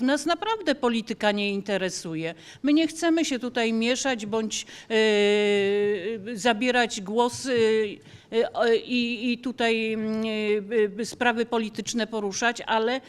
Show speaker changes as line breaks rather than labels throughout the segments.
Nas naprawdę polityka nie interesuje. My nie chcemy się tutaj mieszać bądź e, zabierać głos e, e, i, i tutaj mm, e, sprawy polityczne poruszać, ale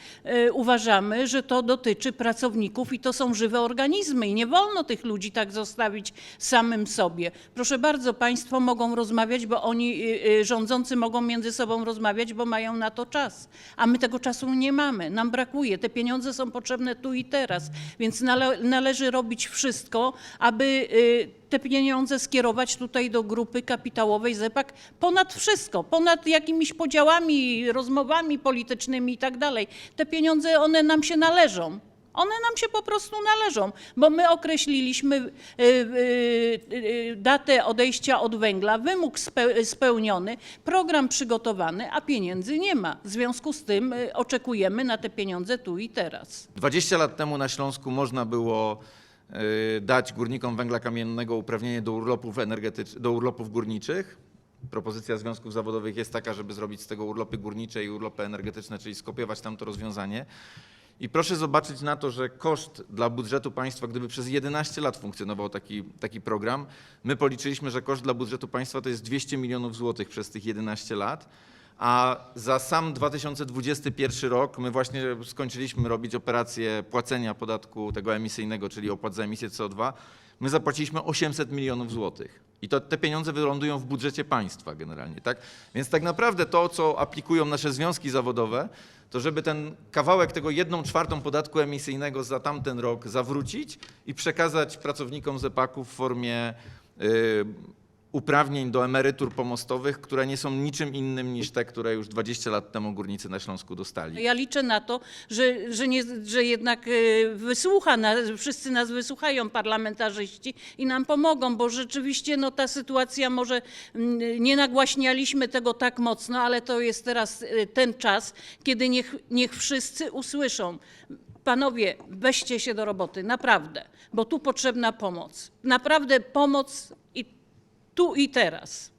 uważamy, że to dotyczy pracowników i to są żywe organizmy i nie wolno tych ludzi tak zostawić samym sobie. Proszę bardzo, państwo mogą rozmawiać, bo oni, rządzący mogą między sobą rozmawiać, bo mają na to czas, a my tego czasu nie mamy. Nam brakuje. Te pieniądze są potrzebne tu i teraz, więc nale, należy robić wszystko, aby y, te pieniądze skierować tutaj do grupy kapitałowej ZEPAK ponad wszystko, ponad jakimiś podziałami, rozmowami politycznymi i tak dalej. Te pieniądze, one nam się należą. One nam się po prostu należą, bo my określiliśmy y, y, y, datę odejścia od węgla, wymóg spe, spełniony, program przygotowany, a pieniędzy nie ma. W związku z tym oczekujemy na te pieniądze tu i teraz.
20 lat temu na Śląsku można było dać górnikom węgla kamiennego uprawnienie do urlopów, energetycz- do urlopów górniczych. Propozycja związków zawodowych jest taka, żeby zrobić z tego urlopy górnicze i urlopy energetyczne, czyli skopiować tam to rozwiązanie. I proszę zobaczyć na to, że koszt dla budżetu państwa, gdyby przez 11 lat funkcjonował taki, taki program, my policzyliśmy, że koszt dla budżetu państwa to jest 200 milionów złotych przez tych 11 lat. A za sam 2021 rok my właśnie skończyliśmy robić operację płacenia podatku tego emisyjnego, czyli opłat za emisję CO2. My zapłaciliśmy 800 milionów złotych. I to te pieniądze wylądują w budżecie państwa generalnie, tak? Więc tak naprawdę to, co aplikują nasze związki zawodowe, to żeby ten kawałek tego jedną czwartą podatku emisyjnego za tamten rok zawrócić i przekazać pracownikom ZEPAK-u w formie y, uprawnień do emerytur pomostowych, które nie są niczym innym niż te, które już 20 lat temu górnicy na Śląsku dostali.
Ja liczę na to, że, że, nie, że jednak e, wysłucha nas, wszyscy nas wysłuchają parlamentarzyści i nam pomogą, bo rzeczywiście no, ta sytuacja może mm, nie nagłaśnialiśmy tego tak mocno, ale to jest teraz e, ten czas, kiedy niech, niech wszyscy usłyszą. Panowie, weźcie się do roboty, naprawdę, bo tu potrzebna pomoc. Naprawdę pomoc i tu i teraz.